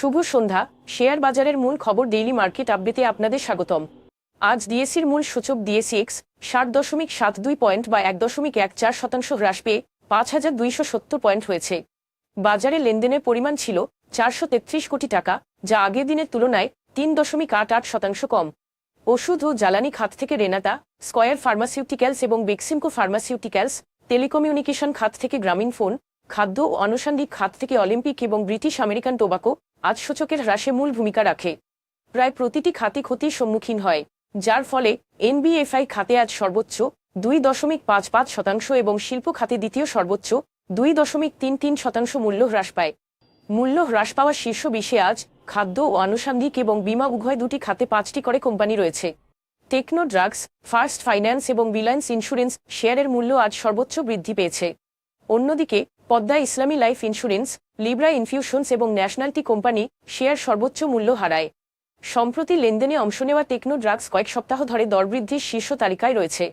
শুভ সন্ধ্যা। Share বাজারের মূল খবর ডেইলি মার্কেট আপডেটে আপনাদের স্বাগতম। আজ ডিএসির মূল সূচক ডিএসি এক্স ষাট দশমিক সাত দুই পয়েন্ট বা এক দশমিক এক চার শতাংশ হ্রাস পেয়ে পাঁচ হাজার দুইশো সত্তর পয়েন্ট হয়েছে। বাজারে লেনদেনের পরিমাণ ছিল চারশো তেত্রিশ কোটি টাকা, যা আগের দিনের তুলনায় তিন দশমিক আট আট শতাংশ কম। ওষুধ ও জ্বালানি খাত থেকে রেনাতা, স্কয়ার ফার্মাসিউটিক্যালস এবং বেক্সিমকো ফার্মাসিউটিক্যালস, টেলিকমিউনিকেশন খাত থেকে গ্রামীণ ফোন, খাদ্য ও আনুষঙ্গিক খাত থেকে অলিম্পিক এবং ব্রিটিশ আমেরিকান টোবাকো আজ সূচকের হ্রাসে মূল ভূমিকা রাখে। প্রায় প্রতিটি খাতে ক্ষতির সম্মুখীন হয়, যার ফলে এনবিএফআই খাতে আজ সর্বোচ্চ দুই দশমিক পাঁচ পাঁচ শতাংশ এবং শিল্প খাতে দ্বিতীয় সর্বোচ্চ দুই দশমিক তিন তিন শতাংশ মূল্য হ্রাস পায়। মূল্য হ্রাস পাওয়া শীর্ষ বিশে আজ খাদ্য ও আনুষঙ্গিক এবং বিমা উভয় দুটি খাতে পাঁচটি করে কোম্পানি রয়েছে। টেকনো ড্রাগস, ফার্স্ট ফাইন্যান্স এবং রিলায়েন্স ইন্স্যুরেন্স শেয়ারের মূল্য আজ সর্বোচ্চ বৃদ্ধি পেয়েছে। অন্যদিকে পদ্মা ইসলামী লাইফ ইন্স্যুরেন্স, লিব্রা ইনফিউশনস এবং ন্যাশনালটি কোম্পানি শেয়ার সর্বোচ্চ মূল্য হারায়। সম্প্রতি লেনদেনে অংশ নেওয়া টেকনো ড্রাগস কয়েক সপ্তাহ ধরে দরবৃদ্ধির শীর্ষ তালিকায় রয়েছে।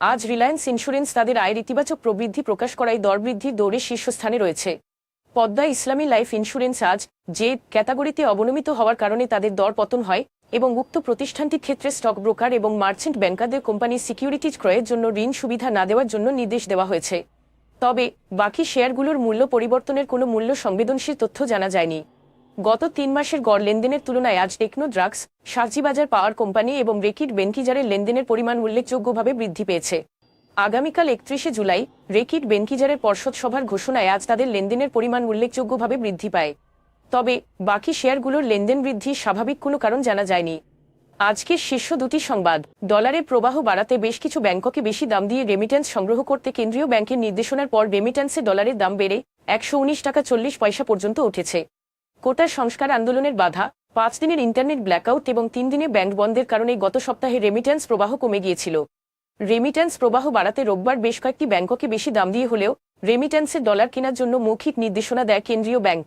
আজ রিলায়েন্স ইন্স্যুরেন্স তাদের আয়ের ইতিবাচক প্রবৃদ্ধি প্রকাশ করায় দরবৃদ্ধির দৌড়ে শীর্ষস্থানে রয়েছে। পদ্মা ইসলামী লাইফ ইন্স্যুরেন্স আজ যে ক্যাটাগরিতে অবনমিত হওয়ার কারণে তাদের দর পতন হয় এবং উক্ত প্রতিষ্ঠানটির ক্ষেত্রে স্টক ব্রোকার এবং মার্চেন্ট ব্যাংকারদের কোম্পানির সিকিউরিটিজ ক্রয়ের জন্য ঋণ সুবিধা না দেওয়ার জন্য নির্দেশ দেওয়া হয়েছে। তবে বাকি শেয়ারগুলোর মূল্য পরিবর্তনের কোনো মূল্য সংবেদনশীল তথ্য জানা যায়নি। গত তিন মাসের গড় লেনদেনের তুলনায় আজ টেকনো ড্রাগস সাজিবাজার পাওয়ার কোম্পানি এবং রেকিড বেনকিজারের লেনদেনের পরিমাণ উল্লেখযোগ্যভাবে বৃদ্ধি পেয়েছে। আগামীকাল একত্রিশে জুলাই, রেকিড বেনকিজারের পর্ষদ সভার ঘোষণায় আজ তাদের লেনদেনের পরিমাণ উল্লেখযোগ্যভাবে বৃদ্ধি পায়। তবে বাকি শেয়ারগুলোর লেনদেন বৃদ্ধির স্বাভাবিক কোনো কারণ জানা যায়নি। আজকের শীর্ষ দুটি সংবাদ। ডলারের প্রবাহ বাড়াতে বেশ কিছু ব্যাংককে বেশি দাম দিয়ে রেমিট্যান্স সংগ্রহ করতে কেন্দ্রীয় ব্যাংকের নির্দেশনার পর রেমিট্যান্সে ডলারের দাম বেড়ে একশো উনিশ টাকা চল্লিশ পয়সা পর্যন্ত উঠেছে। কোটার সংস্কার আন্দোলনের বাধা, পাঁচ দিনের ইন্টারনেট ব্ল্যাকআউট এবং তিন দিনে ব্যাংক বন্ধের কারণে গত সপ্তাহে রেমিট্যান্স প্রবাহ কমে গিয়েছিল। রেমিট্যান্স প্রবাহ বাড়াতে রোববার বেশ কয়েকটি ব্যাংককে বেশি দাম দিয়ে হলেও রেমিট্যান্সের ডলার কেনার জন্য মৌখিক নির্দেশনা দেয় কেন্দ্রীয় ব্যাংক।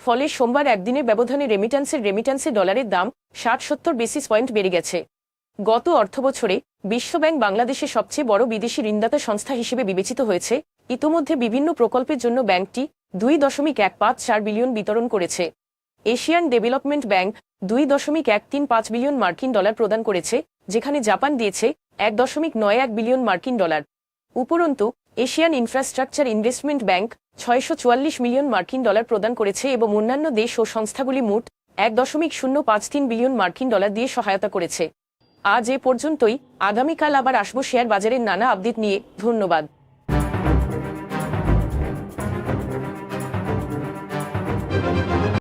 ফলে সোমবার একদিনের ব্যবধানে রেমিট্যান্সের রেমিট্যান্সের ডলারের দাম ষাট সত্তর বেসিস পয়েন্ট বেড়ে গেছে। গত অর্থবছরে বিশ্বব্যাংক বাংলাদেশের সবচেয়ে বড় বিদেশি ঋণদাতা সংস্থা হিসেবে বিবেচিত হয়েছে। ইতোমধ্যে বিভিন্ন প্রকল্পের জন্য ব্যাংকটি দুই দশমিক এক পাঁচ চার বিলিয়ন বিতরণ করেছে। এশিয়ান ডেভেলপমেন্ট ব্যাংক দুই দশমিক এক তিন পাঁচ বিলিয়ন মার্কিন ডলার প্রদান করেছে, যেখানে জাপান দিয়েছে এক দশমিক নয় এক বিলিয়ন মার্কিন ডলার। উপরন্তু এশিয়ান ইনফ্রাস্ট্রাকচার ইনভেস্টমেন্ট ব্যাংক ছয়শো চুয়াল্লিশ মিলিয়ন মার্কিন ডলার প্রদান করেছে এবং অন্যান্য দেশ ও সংস্থাগুলি মোট এক দশমিক শূন্য পাঁচ তিন বিলিয়ন মার্কিন ডলার দিয়ে সহায়তা করেছে। আজ এ পর্যন্তই। আগামীকাল আবার আসব শেয়ার বাজারের নানা আপডেট নিয়ে। ধন্যবাদ।